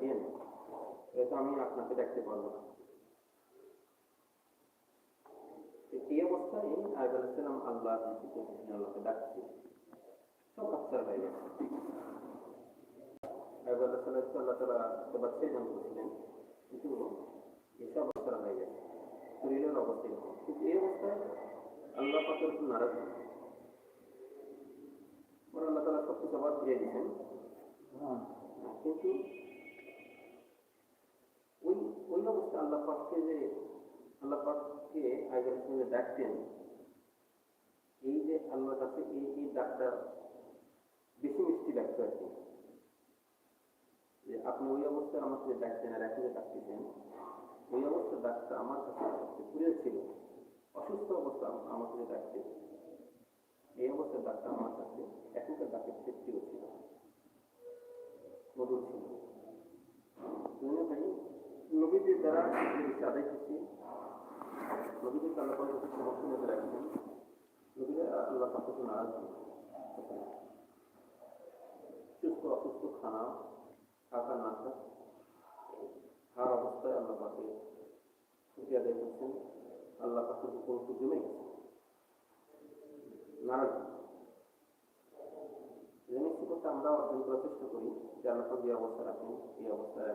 ডাকেন হয়তো আমি আপনাকে ডাকতে পারব না। এই অবস্থায় আইব আলাইসালাম আল্লাহ আল্লাহকে ডাকছে সব আফসার হয়ে গেছে আইব আলাইসালাম আল্লাহ তালা একটা বাচ্চাই জন্ম করেছিলেন কিন্তু এসব আফসার হয়ে গেছে। শরীরের অবস্থা এরকম। কিন্তু এই অবস্থায় আল্লাহ পাকের উপর নারাজ। আল্লাহ তালা সব কিছু আবার ফিরিয়ে দিচ্ছেন কিন্তু ওই ওই অবস্থা আল্লাহ পাককে যে, আল্লাহ পাককে আগের সঙ্গে ডাকতেন, এই যে আল্লাহ কাছে এই এই ডাকটা বেশি মিষ্টি ডাকতে আর কি। যে আপনি ওই অবস্থায় আমাকে যে ডাকতেন আর এখন ডাকতেছেন, ওই অবস্থার ডাকটা আমার কাছে সবচেয়ে ছিল। অসুস্থ অবস্থা আম- আমাকে যে ডাকতেন এই অবস্থার ডাকটা আমার কাছে এখনকার ডাকের চেয়ে প্রিয় ছিল। মধুর ছিল। ভাই নবীদের দ্বারা বেশি আদায় করছি নবীদের আল্লাহ পাকের কাছে সমস্ত রাখছেন নবীরা আল্লাহ পাকে নারাজ সুস্থ, অসুস্থ, খানা, থাকা, না থাকা অবস্থায় আল্লাহ পাকে ছুটি আদায় করছেন। আল্লাহ পাকের উপর জমে গেছে নারাজ জিনিসটি করতে আমরা অর্জন করার চেষ্টা করি যে আল্লাহ পাক যে অবস্থা রাখেন, এই অবস্থায়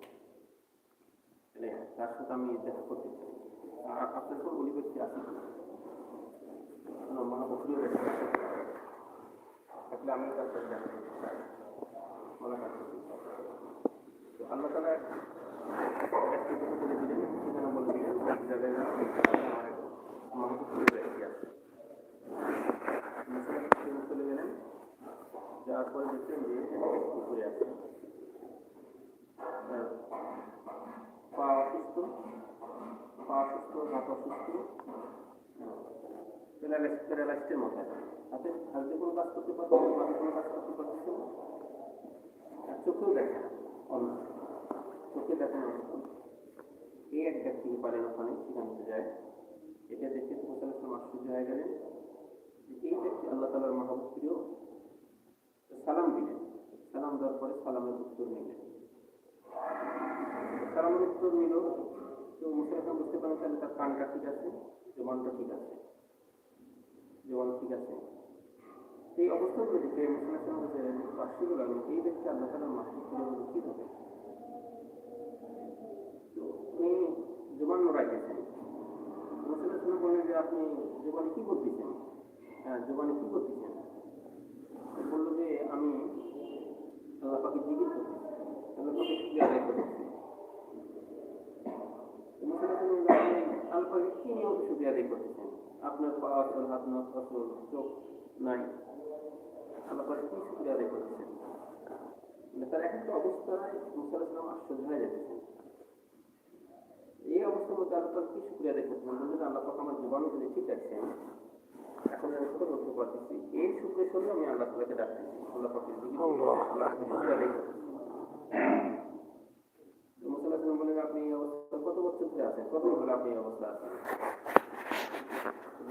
তাহলে তার সাথে আমি দেখা করতে চাই আপনার কোনো উনি ব্যক্তি আছে? কোনো ব্যক্তি? আমি তার সাথে দেখা করতে চাই মোলাকাত করতে চাই। তো আল্লাহ তালা ব্যক্তিগত বলে দিলেন সেখানে বলে দিলেন এক জায়গায় না, এই জায়গায় আমার এক মহাপ্রীয় ব্যক্তি আছে মুসলমান চলে গেলেন যাওয়ার পরে দেখলেন যে পুকুরে আছে আহ, পা অসুস্থ পা অসুস্থ হাত অসুস্থ প্যারালাইস- প্যারালাইসিসের মতো হাতে হাতে কোনো কাজ করতে পারছে না হাতে কোনো কাজ করতে পারছে না। আর চোখেও দেখে অন্য চোখে দেখে না। এই এক ব্যক্তিকে পারেন ওখানে, সেখানে যায়। এটা দেখে মুসলমান আশ্চর্য হয়ে গেলেন। যে এই ব্যক্তি আল্লাহ তালার মহাপ্রিয় সালাম দিলেন। সালাম দেওয়ার পরে সালামের উত্তর নিলেন। সালামের উত্তর নিল, তো মুসলমান বুঝতে পারেন তাহলে তার কানটা ঠিক আছে, জবানটা ঠিক আছে। জবান ঠিক আছে। এই অবস্থাগুলো দেখে মুসলমান আশ্চর্য লাগল এই ব্যক্তি আল্লাহ তালার মাতৃপ্রিয় কি হবে যে, আপনি জবানে কি করতেছেন? হ্যাঁ জবানে কি করতেছেন? বলল যে, আমি আল্লাহ করতেছি। আল্লাহ শুক্রিয়া আদায় করতেছি। কি নিয়ম আদায় করতেছেন? আপনার পা আসল হাত নখ আসল চোখ নাই। আল্লাহ পাকে কি শুক্রিয়া আদায় করতেছেন মানে তার একটা অবস্থায় মুসলমান আশ্চর্য হয়ে যাচ্ছেন এই অবস্থার মধ্যে আল্লাহ পাক কি শুক্রিয়া আদায় করতেছেন বললেন আল্লাহ পাক আমার জীবন যদি ঠিক রাখছেন এখন আমি উত্তর করতে পারতেছি? এই শুক্রের সঙ্গে আমি আল্লাহ তালাকে ডাকতেছি। আল্লাহ পাকের দিকে মুসলাম বলেন আপনি এই অবস্থা কত বছর ধরে আছেন? কত হলো আপনি এই অবস্থা আছেন বলে যে আমি একশো বছর ধরে এই অবস্থা আছি। এই অবস্থায় একশো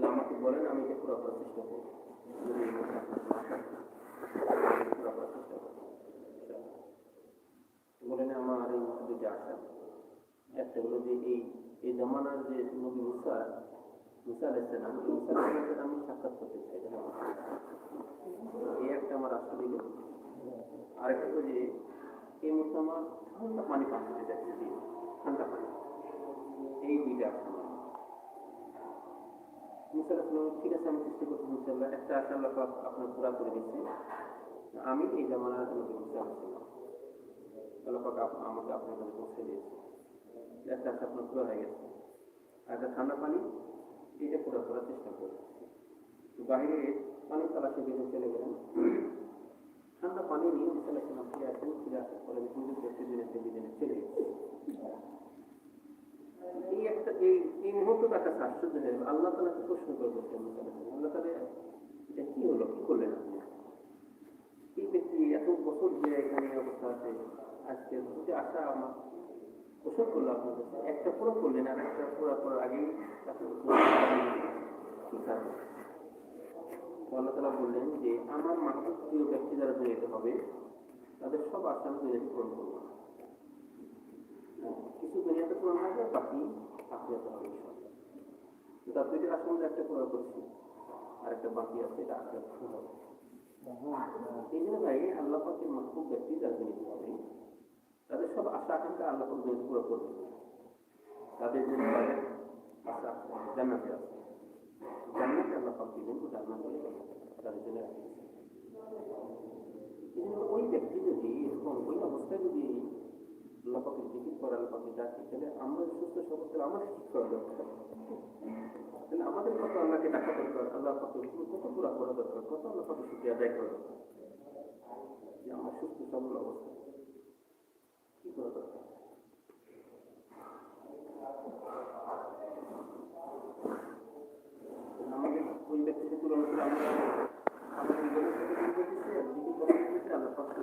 তাহলে আমাকে বলেন, আমি এটা পুরো করার চেষ্টা করব। বলেন, আমার এই দুটি আশা একটা হলো যে এই জমানার যে এই আমি সাক্ষাৎ করতে চাই। এই একটা আমার আরেকটা হলো যে, এই ঠান্ডা পানি ঠান্ডা পানি দুইটা মুসাল্লাহ ঠিক আছে, আমি চেষ্টা করছি ইনশাল্লাহ একটা আশা আল্লাহ আপনার পুরা করে দিচ্ছে। আমি এই জামানার নবী মুসা আসছিলাম আল্লাহ পাক আমাকে আপনার কাছে পৌঁছে দিয়েছে। একটা আশা আপনার পুরো হয়ে গেছে। আর একটা ঠান্ডা পানি, এটা পুরো করার চেষ্টা করছি। তো বাইরে পানি তালাশে বেরিয়ে চলে গেলেন ঠান্ডা পানি নিয়ে মুসাল্লাহ ফিরে আসেন, ফিরে আসার পরে করতে দিনে দিনে চলে গেছে। এই একটা, এই গেল আল্লাহ তালাকে প্রশ্ন করে বলছেন আল্লাহ তালা এটা কি হলো? কি করলেন আপনি? এই ব্যক্তি এত বছর যে এখানে অবস্থা আছে। আজকে আমার প্রশ্ন করল একটা পুরো করলেন আর একটা পুরো করার আগেই তাকে কি কারণ আল্লাহ তালা বললেন যে, আমার মাকে প্রিয় ব্যক্তি যারা দুনিয়াতে হবে, তাদের সব আমি দুনিয়াতে পূরণ করব। না কিছু দুনিয়াতে পূরণ হবে বাকি আখিরাতে হবে তার দুইটা মধ্যে একটা পুরো করছি, আর একটা বাকি আছে, এটা আখিরাতে হবে। এই জন্য ভাই, আল্লাহ পাকের মাহবুব ব্যক্তি যারা দুনিয়াতে হবে তাদের সব আশা আকাঙ্ক্ষা আল্লাহ পাক দুনিয়াতে পুরো করবে তাদের জন্য আশা জান্নাতে আছে। জান্নাতে আল্লাহ পাক দিবেন, তো জান্নাত হলে তাদের জন্য রাখি। ওই ব্যক্তি যদি এরকম ওই অবস্থায় যদি আল্লাহ পাকে জিকির করে আল্লাহ পাকে ডাকে তাহলে আমরা সুস্থ সবস্থা আমার ঠিক করা দরকার? তাহলে আমাদের কত আল্লাহকে ডাকা দরকার? আল্লাহ পাকে কত পুরা করা দরকার? কত আল্লাহ পাকে শুক্রিয়া আদায় করা দরকার? যে আমার সুস্থ সবল অবস্থা, কি করা দরকার? আমাদের ওই ব্যক্তিকে তুলনা করে আমরা আমাদের জীবনের সাথে কি করতেছি আর জিকির করা করতেছি আল্লাহ পাকে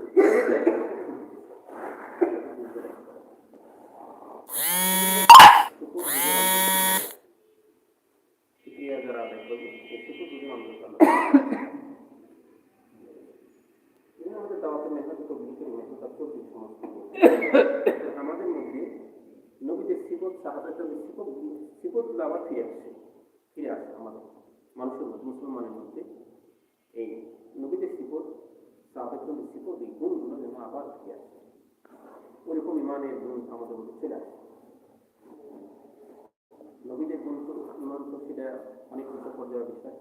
শুক্রিয়া যারা আদায় করবে এটুকু দুজন আমরা চালাবো এই আমাদের দাওয়াতের মেহনত তো বিশেষ মেহনত চলছে সমস্ত আমাদের মধ্যে নবীদের সিবত সাহাবাদের সিবত সিবতগুলো আবার ফিরে আসছে ফিরে আসে আমাদের মানুষের মধ্যে মুসলমানের মধ্যে এই নবীদের সিবত সাহাবাদের সিবত এই গুণগুলো যেন আবার ফিরে আসে ওরকম ইমানের গুণ আমাদের মধ্যে চলে আসে নবীদের গুণ তো ইমান তো সেটা অনেক উচ্চ পর্যায়ের বিষয়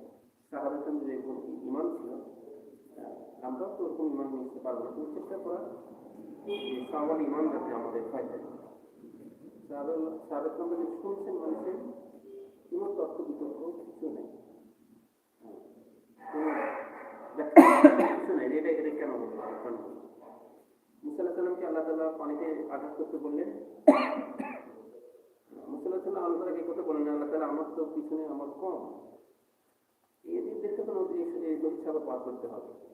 সাহাবাদের যে গুণ ইমান ছিল আহ, আমরাও তো ওরকম ইমান নিতে পারব না কিন্তু চেষ্টা করা সাহাবাল ইমান যাতে আমাদের সাহাবাদ আমরা যে শুনছেন মানুষের কোনো তর্ক বিতর্ক কিছু নেই। হ্যাঁ, এটা সাল্লামকে পানিতে করতে বললেন। আমার তো আমার কম। এদেরকে তো নদী সাগর পার করতে হবে।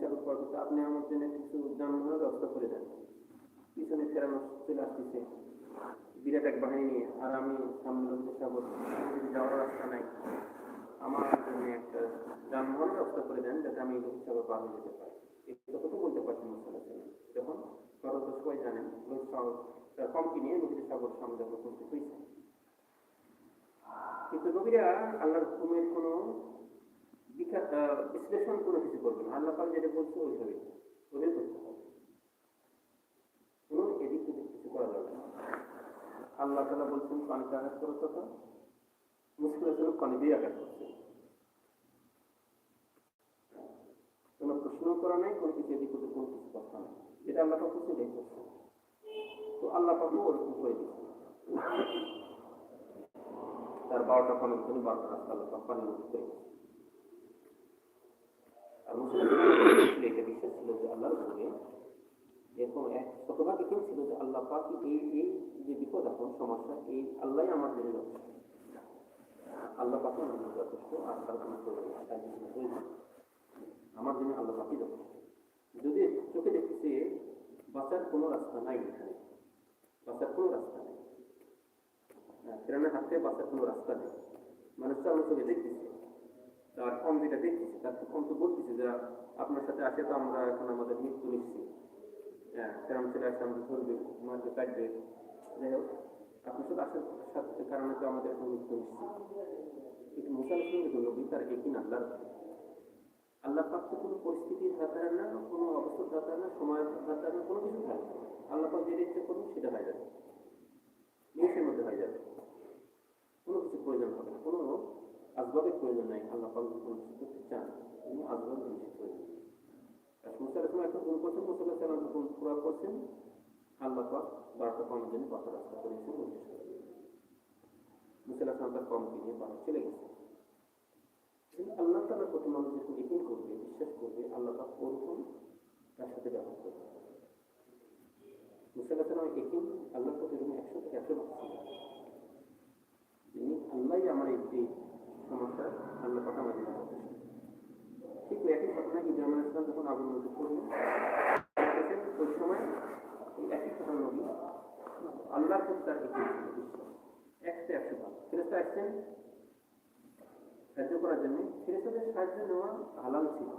সাগর পার আপনি আমার জন্য কিছু যানবাহনের ব্যবস্থা করে দেন। পিছনে ফেরানো চলে আসতেছে বিরাট এক বাহিনী নিয়ে, আর আমি সামনে যাওয়ার রাস্তা নাই। আমার জন্য একটা যানবাহনের ব্যবস্থা করে দেন যাতে আমি সাগর পার হয়ে যেতে পারি। কথা বলতে পারছেন মুসাল্লাহ যখন কারও তো সবাই জানেন নদী সাগর কম কিনে নদী সাগর সামনে করতে হয়েছে। কিন্তু নবীরা আল্লাহর হুকুমের কোনো বিশ্লেষণ কোনো কিছু করবে না। আল্লাহ পাক যেটা বলছে ওইভাবে। ওদের করতে হবে। কোনো এদিক ওদিক কিছু করা যাবে না আল্লাহ তালা বলছেন, পানিতে আঘাত করার কথা মুশকিল হচ্ছিল পানি দিয়ে আঘাত করছে। কোনো প্রশ্ন করা নাই, কোনো কিছু এদিক ওদিক, কোনো কিছু কথা নাই। যেটা আল্লাহ পাক করছে এটাই করছে। তো আল্লাহ পাকও ওরকম করে দিচ্ছে তার বারোটা পানির জন্য বারোটা রাস্তা আল্লাহ পাক পানির মধ্যে মুসলমান এটা বিশ্বাস ছিল যে আল্লাহর সঙ্গে এরকম এক শতভাগ কেউ ছিল যে আল্লাহ পাক এই এই যে বিপদ এখন সমস্যা এই আল্লাহ আমার জন্য আল্লাহ পাকে আমার জন্য যথেষ্ট। আর তার কোনো। আমার জন্য আল্লাহ পাকি যথেষ্ট যদি চোখে দেখতেছে বাঁচার কোনো রাস্তা নাই। এখানে বাঁচার কোনো রাস্তা নেই। ফেরানোর হাত বাঁচার কোনো রাস্তা নেই মানুষ তো আমরা চোখে দেখতেছি। তার কম যেটা দেখতেছি, তার কম তো বলতেছি যে আপনার সাথে আসে তো আমরা এখন আমাদের মৃত্যু নিশ্চিত। হ্যাঁ সেরকম ছেলে আসে আমাদের ধরবে আমাদের কাটবে। যাই হোক আপনার সাথে আসার সাথে কারণে তো আমাদের এখন মৃত্যু নিশ্চিত। কিন্তু মুসাল সঙ্গে নবী তার একই না আল্লাহর আল্লাহ পাক তো কোনো পরিস্থিতির ব্যাপারে না, কোনো অবস্থার ব্যাপারে না, সময়ের ব্যাপারে না, কোনো কিছু থাকে। আল্লাহ পাক যেটা ইচ্ছে করুন সেটা হয়ে যাবে। নিমিষের মধ্যে হয়ে যাবে। কোনো কিছু প্রয়োজন হবে না। কোনো আসবাবের প্রয়োজন নাই, আল্লাহ কিছু করতে চান, তিনি আসবাব জিনিসের প্রয়োজন। একটা গুণ করছেন মুসাল্লাহ পুরা করছেন আল্লাহ বারোটা কমের জন্য পথ রাস্তা করেছেন চলে গেছে আল্লাহ মানুষ বিশ্বাস করবে, আল্লাহ তার সাথে ব্যবহার করবে। আমার এই সমস্যা আল্লাহ পাক যথেষ্ট। ঠিক একই ঘটনা ইব্রাহিম আলাইহিস সালাম যখন আগুন মধ্যে পড়লেন ওই সময় এই একই কথা নবী আল্লাহর প্রতি তার একশো একশো ভাগ ফেরেস্তা আসছেন সাহায্য করার জন্য। ফেরেস্তাদের সাহায্য নেওয়া হালাল ছিল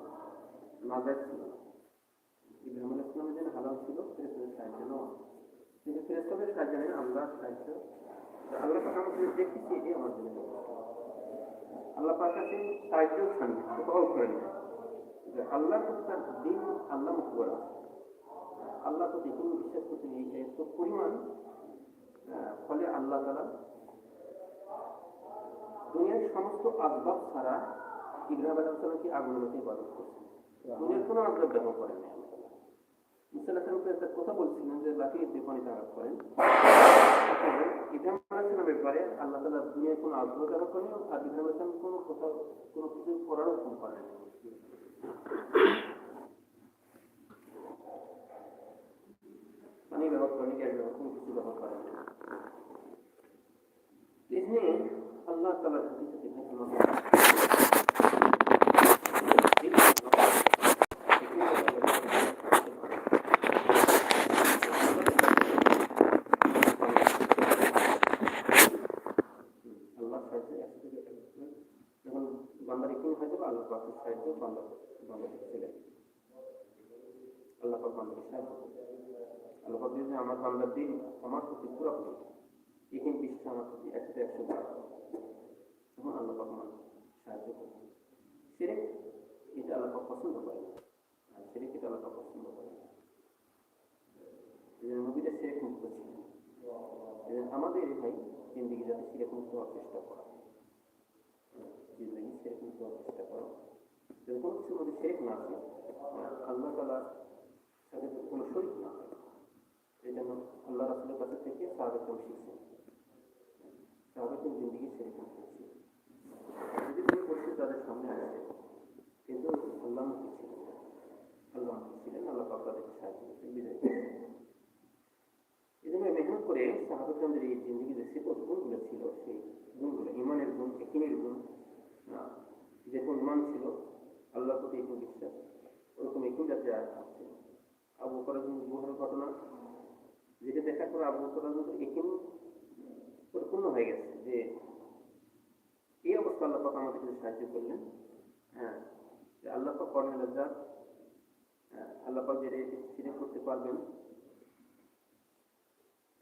নাজাজ ছিল। ইব্রাহিম আলাইহিস সালামের জন্য হালাল ছিল ফেরেস্তাদের সাহায্য নেওয়া। কিন্তু ফেরেস্তাদের সাহায্য নেই আল্লাহর সাহায্য আল্লাহ পাক আমাকে দেখেছি, এটাই আমার জন্য। আল্লাহ কাছে সাহায্য চান কোথাও করেন। যে আল্লাহর প্রতি তার দিন আল্লাহ মুখ করা আল্লাহ প্রতি কোনো বিশ্বাস করতে নেই এত পরিমাণ ফলে আল্লাহ তালা দুনিয়ার সমস্ত আসবাব ছাড়া ইব্রাহিম আলাহ সালামকে আগুনের মধ্যে ইবাদত করছে দুনিয়ার কোনো আসবাব ব্যবহার করেন মুসাল্লাহ সালামকে একটা কথা বলছিলেন যে লাফি যে পানিতে করেন আল্লাহ আসবাব ব্যবহার করেন কোনো কিছু করারও হুকুম করেন। পানি ব্যবহার করেন গ্যাস কিছু ব্যবহার করেন আল্লাহ তালার থেকে তোমাকে আল্লাহ সাহায্য একশো থেকে একশো যখন বান্দার একটু হয়ে যাবে আল্লাহ পাকের সাহায্য বান্দা বান্দা থেকে চলে আসবে। আল্লাহ পাক বান্দাকে সাহায্য করবে আল্লাহ পাক যদি আমার বান্দার দিন আমার প্রতি পুরো হবে এখানে বিশ্বাস আমার প্রতি একশো একশো বার তখন আল্লাহ পাক আমার সাহায্য করবে সেরে এটা আল্লাহ পাক পছন্দ করে না আর সেরে এটা আল্লাহ পাক পছন্দ করে না এই জন্য নবীরা সেরেক মুক্ত এই আমাদের ভাই জিন্দিগি যাতে সেরেক মুক্ত হওয়ার চেষ্টা করা। জিন্দিগি সেরেক মুক্ত হওয়ার চেষ্টা করা। যদি কোনো কিছুর মধ্যে সেরেক না আসে আল্লাহ তালার সাথে কোনো শরীর না হয় এই জন্য আল্লাহ রাসুলের কাছে থেকে সাহাবেকম শিখছেন সাহাবেকম জিন্দিগি সেরেক মুক্ত ছিল যদি কোনো পরিস্থিতি তাদের সামনে আসে, কিন্তু আল্লাহ মুক্তি ছিলেন আল্লাহ মুক্তি ছিলেন আল্লাহ পাক তাদেরকে সাহায্য করতে। বিদায়। করেছেন। এই জন্য মেহনত করে সাহাবাদের এই জিন্দগিতে সিপত গুণগুলো ছিল সেই গুণগুলো ইমানের গুণ একিনের গুণ আহ, যেরকম ইমান ছিল আল্লাহ প্রতি একটু বিশ্বাস ওরকম একটু যাতে আর আসছে আবু করার গুহার ঘটনা যেটা দেখা করে আবু করার একিন পরিপূর্ণ হয়ে গেছে যে এই অবস্থা আল্লাহ পাক আমাদেরকে সাহায্য করলেন হ্যাঁ আল্লাহ পাক কর্ণের আল্লাহ পাক যে সিরে করতে পারবেন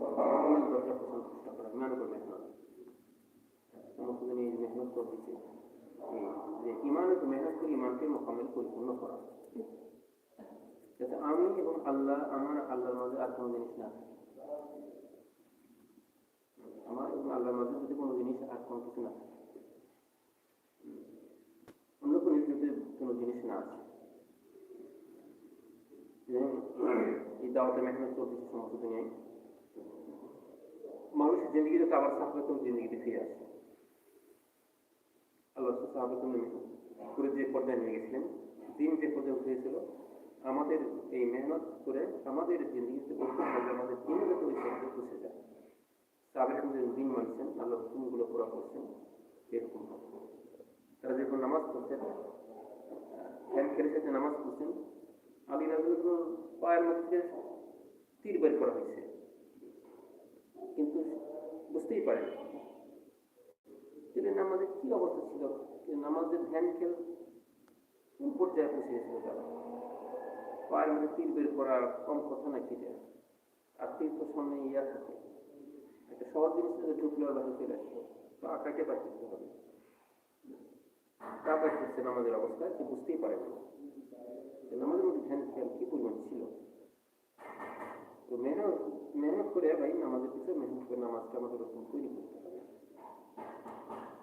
আমি এবং আল্লাহ আমার আল্লাহর মাঝে আর কোনো জিনিস না আমার এবং আল্লাহর মাঝে যদি কোনো জিনিস আর কোনো কিছু না অন্য কোনো যদি কোনো জিনিস না আছে এই দাওয়াতে মেহনত চলতেছে সমস্ত দুনিয়ায়। মানুষের জিন্দগিতে তো আবার সাহাবে কোন জিন্দগিতে ফিরে আসে আল্লাহ সাহাবে কোন করে যে পর্যায়ে নিয়ে গেছিলেন, দিন যে পর্যায়ে উঠেছিল, আমাদের এই মেহনত করে আমাদের জিন্দগিতে আমাদের দিনে যাতে ওই পর্যায়ে পৌঁছে যায়। যে দিন মানছেন, আল্লাহ হুকুমগুলো পুরো করছেন, এরকম তারা যখন নামাজ পড়ছেন ধ্যান খেলে সাথে নামাজ পড়ছেন, আলী রাজুল পায়ের মধ্যে তীর বের করা হয়েছে। কিন্তু বুঝতেই পারেন। তাহলে নামাজের কি অবস্থা ছিল? নামাজের ধ্যান খেল কোন পর্যায়ে পৌঁছে গেছিল তারা? পায়ের মধ্যে তীর বের করা কম কথা নাকি এটা আর তীর তো সামনে ইয়া থাকে। একটা সহজ জিনিস থেকে ঢুকলে বাড়ি চলে আসলো। তো আঁকাকে পাঠিয়ে হবে। তা পাঠিয়েছে নামাজের অবস্থা সে বুঝতেই পারে না। নামাজের মধ্যে ধ্যান খেয়াল কি পরিমাণ ছিল? তো মেহনত করে ভাই নামাজের পিছনে মেহনত করে নামাজটা আমাদের ওরকম তৈরি করতে হবে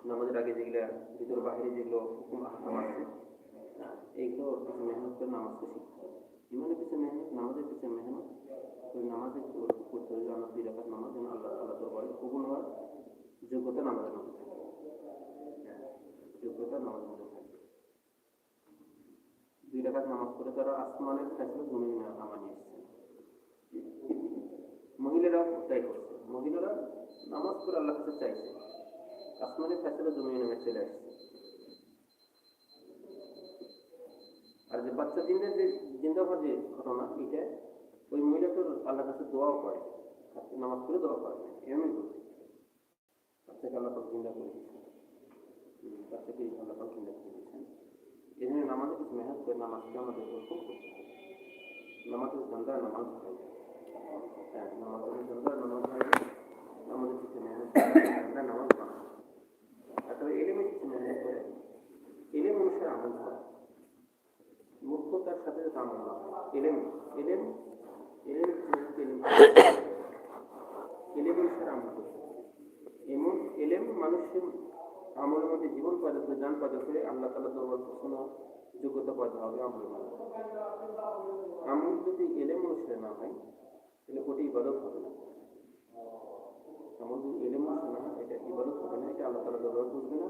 নামাজের আগে যেগুলো ভিতর বাহিরে যেগুলো হুকুম আহকাম আছে এইগুলো কিছু মেহনত করে নামাজকে শিখতে হবে ইমানের পিছনে মেহনত নামাজের পিছনে মেহনত নামাজের করতে হবে দুই নামাজ হওয়ার যোগ্যতা নামাজের মধ্যে যোগ্যতা মধ্যে দুই নামাজ পড়ে তারা আসমানের ফেসলে জমি নামা নিয়ে এসছে মহিলারা তাই করছে। মহিলারা নামাজ পড়ে আল্লাহ কাছে চাইছে। আসমানের ফেসলে জমি নেমে চলে আসছে। আর যে বাচ্চা জিন্দের যে জিন্দা যে ঘটনা, এটা ওই মহিলা তো আল্লাহ কাছে দোয়াও করে। নামাজ পড়ে দোয়া করে। এমনি করছে বাচ্চাকে আল্লাহ পাক জিন্দা করে বাচ্চাকে আল্লাহ পাক জিন্দা করে দিয়েছেন। এই জন্য নামাজে কিছু মেহনত করে নামাজকে আমাদের করতে হবে নামাজের সন্ধ্যার নামাজ হয় হ্যাঁ মুখ্যতার সাথে সাথে আমল না এলেম এলেম এলেম এলেম আমল এমন মানুষের জীবন করে যান পয়দা করে আল্লাহ তালা দরবার যোগ্যতা পয়দা হবে মধ্যে আমল যদি এলেম অনুসারে না হয় তাহলে ওটি ইবাদত হবে না। এমনকি এলেম অনুসারে না, এটা ইবাদত হবে না, এটা আল্লাহ তালা ব্যবহার করবে না।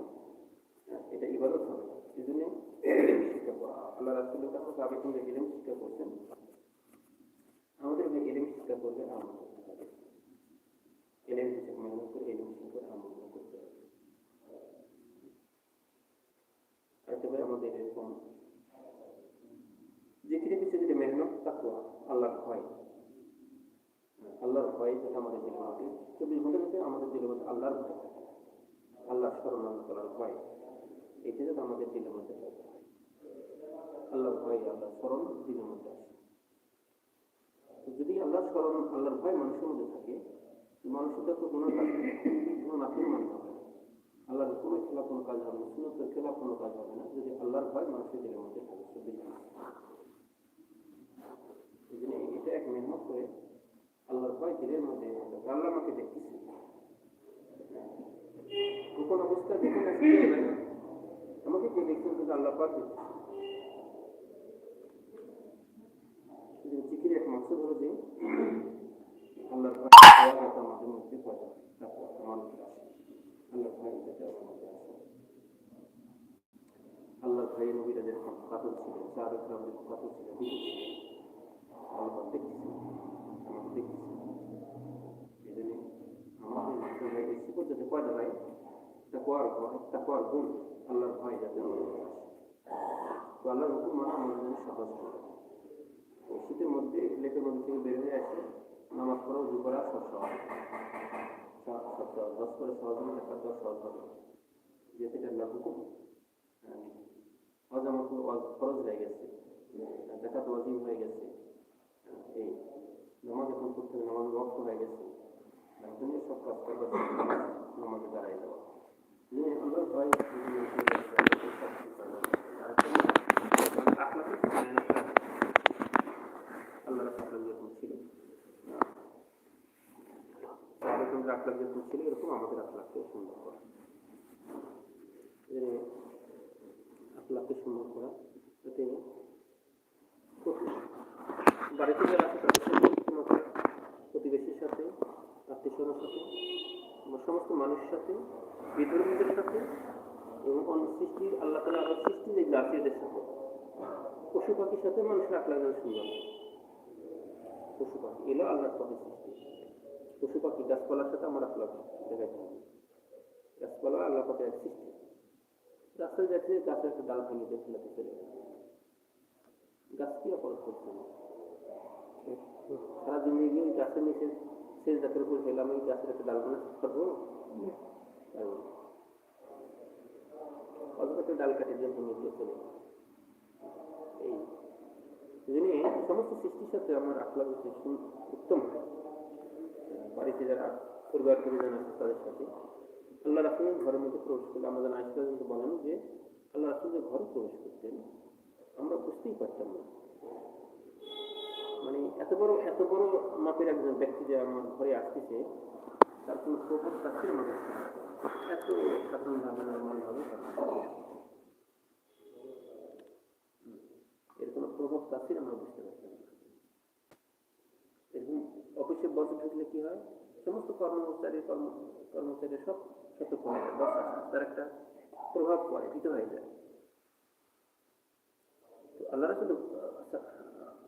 এটা ইবাদত হবে না। এই জন্য শিক্ষা করা আল্লাহ রাসুলের কাছে আগে কিন্তু এলেম শিক্ষা করছেন। আমাদের এলেম শিক্ষা করবে আমল করতে হবে এলেম শিক্ষা মেহনত করে এলেম শিক্ষা করে আমল করতে হবে আরেকটা ভাই আমাদের এরকম যেখানে পিছিয়ে যেটা মেহনত তাকুয়া আল্লাহর ভয় আল্লাহর ভয় যেটা আমাদের দিলের মধ্যে চব্বিশ আমাদের দিলের মধ্যে আল্লাহর ভয় থাকে আল্লাহ স্মরণ ভয় যাতে আমাদের দিলের মধ্যে আল্লাহর ভয় আল্লাহ স্মরণ মধ্যে আসে। যদি আল্লাহ স্মরণ আল্লাহর ভয় মানুষের মধ্যে থাকে, মানুষের তো কোনো কাজ কোনো নাফির মানতে হবে আল্লাহর কোনো খেলা কোনো কাজ হবে না, সুন্নতের খেলা কোনো কাজ হবে না, যদি আল্লাহর ভয় মানুষের দিলের মধ্যে থাকে চব্বিশ ঘণ্টা এই জন্য এটা এক মেহনত করে আল্লাহর ভয় দিনের মধ্যে আল্লাহ আমাকে দেখতেছে। কোন অবস্থা দেখে আমাকে কে দেখছেন কিন্তু আল্লাহ পাক জিকির এক মাকসুদ হলো যে, আল্লাহর ভয় আসে আল্লাহ ভয় যাতে আমার মধ্যে আসে আল্লাহ ভয়ে নবীরাজের ছিলেন ছিলেন আল্লাহ দেখতেছিলেন যাতে পয়দা হয় তাকওয়ার ভয় তাকওয়ার গুণ আল্লাহর ভয় যাতে তো আল্লাহর হুকুম মানা আমাদের জন্য সহজ করে। শীতের মধ্যে লেপের মধ্যে থেকে বের হয়ে আসে, নামাজ পড়া, উজু করা, সব সহজ। দশ করে সহজ হলে একটা দশ সহজ হবে। যেহেতু এটা আল্লাহর হুকুম হজ আমার খরচ হয়ে গেছে। দেখা তো ওয়াজিব হয়ে গেছে। এই নামাজ এখন করতে হবে নামাজ ওয়াক্ত হয়ে গেছে। তার সব কাজ করবার নামাজে দাঁড়াই দেওয়া যে আল্লাহর ভয় আল্লাহ রাখলাম যেরকম ছিল আলোচনা রাখলাম ছিল এরকম আমাদের আখলাখকে সুন্দর করা আখলাখকে সুন্দর করা যাতে বাড়িতে যারা আছে তাদের সাথে প্রতিবেশীর সাথে আত্মীয় সাথে সমস্ত মানুষের সাথে, বিধর্মীদের সাথে এবং অন্য সৃষ্টির, আল্লাহ তালা আবার সৃষ্টি যে জাতীয়দের সাথে। পশু পাখির সাথে মানুষের যেন সুন্দর পশু পাখি, এলো আল্লাহর পথে সৃষ্টি। পশু পাখি, গাছপালার সাথে আমার আখলাখ দেখাইতে গাছপালা আল্লাহ পথে এক সৃষ্টি। রাস্তায় যাচ্ছে, গাছের একটা ডাল ভেঙে দিয়ে ফেলাতে চলে গাছ কি অপরাধ করছে? সারা দিনে গিয়ে গাছের নিচে শেষ গাছের উপর গাছের একটা ডাল কাটে দিয়ে ভূমি চলে। এই সমস্ত সৃষ্টির সাথে আমার আখলাগ উত্তম। হয় বাড়িতে যারা পরিবার পরিজন আছে তাদের সাথে। আল্লাহ রাসুলের ঘরের মধ্যে প্রবেশ করলে আমাদের আইসা বলেন যে, আল্লাহ রাসুল যে ঘরে প্রবেশ করতেন আমরা বুঝতেই পারতাম না মানে এত বড়, এত বড় মাপের একজন ব্যক্তি যে আমার ঘরে আসতেছে, তার কোনো প্রভাব থাকছে না। এত সাধারণভাবে নর্মালভাবে এর কোনো প্রভাব না এরকম অফিসে বসে ঢুকলে কি হয়? সমস্ত কর্মচারী, কর্ম কর্মচারী সব যায়। বস তার একটা প্রভাব পড়ে, ভীত হয়ে যায়। তো আল্লাহ রাসুল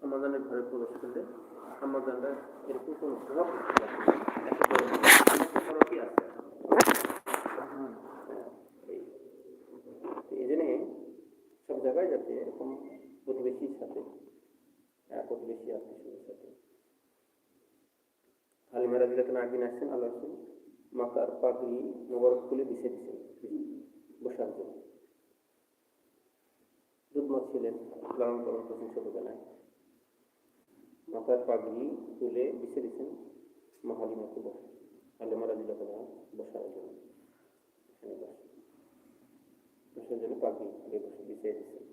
আমাদের ঘরে প্রবেশ করলে আমাদের এরকম কোনো প্রভাব না। কি আছে? এই জন্যে সব জায়গায় যাতে এরকম প্রতিবেশীর সাথে হ্যাঁ, প্রতিবেশী আত্মীয় সাথে। হালিমারা দিলাকে একদিন আসছেন আল্লাহ রসুল মাথার পাগড়ি মোবারক খুলে বিছে দিচ্ছেন বসার জন্য। দুধমা ছিলেন লালন পালন করছেন ছোটবেলায়। মাথার পাগড়ি তুলে বিছে দিচ্ছেন মা হালিমাকে বসে হালিমারা দিলাকে বসার জন্য। বসার জন্য পাগড়ি বসে, বিছিয়ে দিচ্ছেন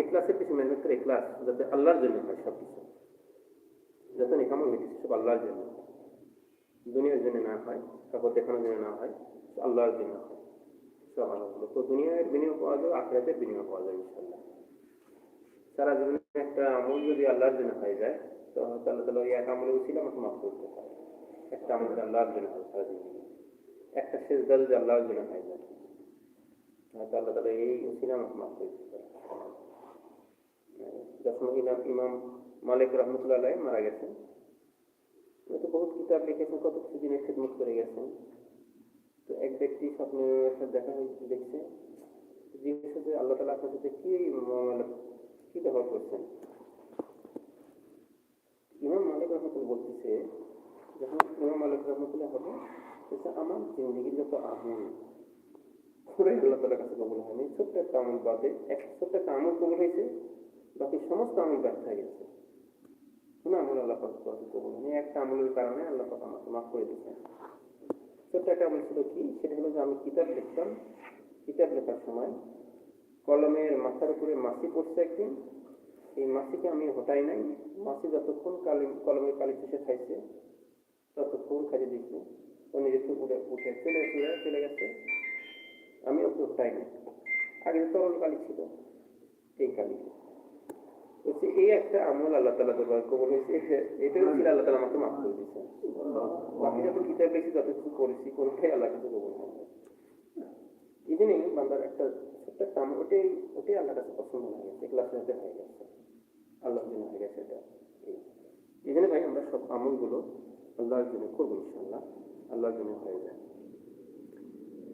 এই ক্লাসের যাতে আল্লাহর জন্য হয় সব কিছু যত নিকামল হইতেছে, সব আল্লাহর জন্য দুনিয়ার জন্য না হয় কাপড় দেখানোর জন্য না হয় আল্লাহর হয় আল্লাহ তো দুনিয়ার বিনিয়োগ পাওয়া যাবে, আখরাতের বিনিয়োগ পাওয়া যাবে ইনশাল্লাহ সারা জীবনে একটা আমল যদি আল্লাহর জন্য হয়ে যায়, তো আল্লাহ তালা ওই এক আমলে উচিত আমাকে মাফ করতে পারে। একটা আমল যদি আল্লাহর জন্য হয় সারা জীবনে। একটা দল যদি আল্লাহর জন্য হয়ে যায় আল্লাহ তালা এই উচিত আমাকে মাফ করে দিতে পারে। যখন ইমাম ইমাম মালিক রহমতুল্লাহ মারা গেছেন। তো বহুত কিতাব লিখেছেন, কত কিছু দিনের খেদমত করে গেছেন। তো এক ব্যক্তি স্বপ্নে একটা দেখা হয়েছে দেখছে। জিজ্ঞেস করছে আল্লাহ তালা আপনার সাথে কি মুআমালা কি ব্যবহার করছেন? ইমাম মালিক রহমতুল্লাহ বলতেছে, যখন ইমাম মালিক রহমতুল্লাহ হবে বলছে আমার জিন্দগির যত আমল আল্লাহ তালার কাছে কবুল হয়নি। ছোট্ট একটা আমল বাদে এক ছোট্ট একটা আমল কবুল হয়েছে, বাকি সমস্ত আমল ব্যর্থ হয়ে গেছে। কোনো আমল আল্লাহ পাক কবুল হয়নি। একটা আমলের কারণে আল্লাহ পাক আমাকে মাফ করে দিচ্ছেন ছোট্ট একটা আমল ছিল কি? সেটা হলো যে আমি কিতাব লিখতাম, কিতাব লেখার সময়। কলমের মাথার উপরে মাসি পড়ছে একদিন। এই মাসিকে আমি হটাই নাই। মাসি যতক্ষণ কালি কলমের কালি চুষে খাইছে, ততক্ষণ খাইতে দিচ্ছে ও নিজে থেকে উঠে উঠে চলে চলে চলে গেছে। আমি ওকে হটাই নাই। আগে তরল কালি ছিল, এই কালি। এই একটা আমল আল্লাহ তালা দরবার কবল হয়েছে আল্লাহ তালা আমাকে মাফ করে দিয়েছে। বাকি যত কিতাব করেছি কোনটাই আল্লাহ কাছে কবল। বান্দার একটা আমল, ওটাই ওটাই আল্লাহ কাছে পছন্দ হয়ে গেছে মধ্যে হয়ে গেছে। আল্লাহর জন্য হয়ে গেছে এটা। এই- জন্য ভাই, আমরা সব আমলগুলো আল্লাহর জন্য করব ইনশাল্লাহ আল্লাহর জন্য হয়ে যায়।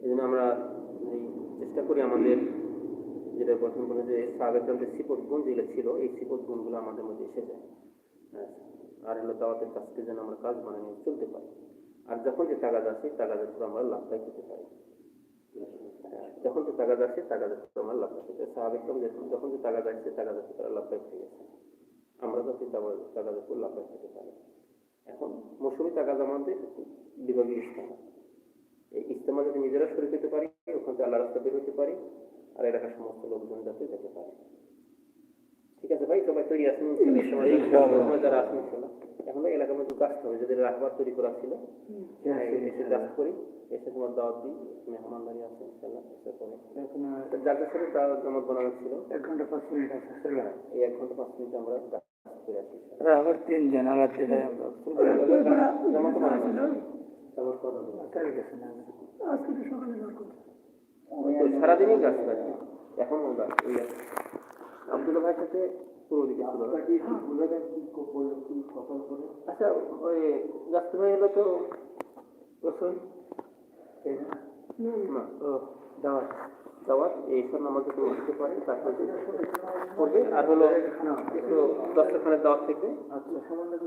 এই জন্য আমরা এই চেষ্টা করি আমাদের যেটা প্রথম বলে যে সাবেকদের সিপত গুণ যেগুলো ছিল এই সিপত গুণগুলো আমাদের মধ্যে এসে যায় হ্যাঁ। আর হলো দাওয়াতের কাজকে যেন আমরা কাজ বানিয়ে নিয়ে চলতে পারি। আর যখন যে তাগাদ আসে তাগাদের উপর আমরা লাভ পাই পেতে পারি। হ্যাঁ, যখন যে তাগাদ আসে তাগাদের উপর আমরা লাভ পাই পেতে স্বাভাবিকরম যখন যে তাগাদ আসছে তাগাদের উপর লাভ পাই পেয়ে গেছে আমরা যাতে তাগাদের উপর লাভ পাই পেতে পারি। এখন মৌসুমি তাগাদ আমাদের বিভাগীয় ইস্তেমা। এই ইস্তেমা যদি নিজেরা শুরু করতে পারি ওখান থেকে আল্লাহ রাস্তা বের হতে পারি। আর এলাকার সমস্ত লোকজন যাতে যেতে পারে। ঠিক আছে ভাই সবাই তৈরি যারা আছেন এখন এলাকার মধ্যে কাজ হবে রাখবার তৈরি করা ছিল হ্যাঁ, এসে কাজ করি এসে তোমার দাওয়াত দিই মেহমানদারি আছে ইনশাআল্লাহ এসে পরে যাদের সাথে দাওয়াত আমার বানানো ছিল এক ঘণ্টা পাঁচ মিনিট আছে এই এক ঘণ্টা পাঁচ মিনিট আমরা করে আবার তিনজন আবার তিনজন। জামাত বানানো জামাত বানানো তাই গেছে না আজকে সকালে সারাদিনই গাছ কাটি এখন ওই আছে। আব্দুল্লাহ ভাইয়ের সাথে পুরো দিকে ছিল। আচ্ছা ওই গাছ ভাই হলো তো রসুন না ও দাওয়াত। দাওয়াত এই নামাজে তুমি দিতে পারে তারপরে করবে আর হলো একটু দশটা খানের দাওয়াত থেকে আচ্ছা সম্বন্ধে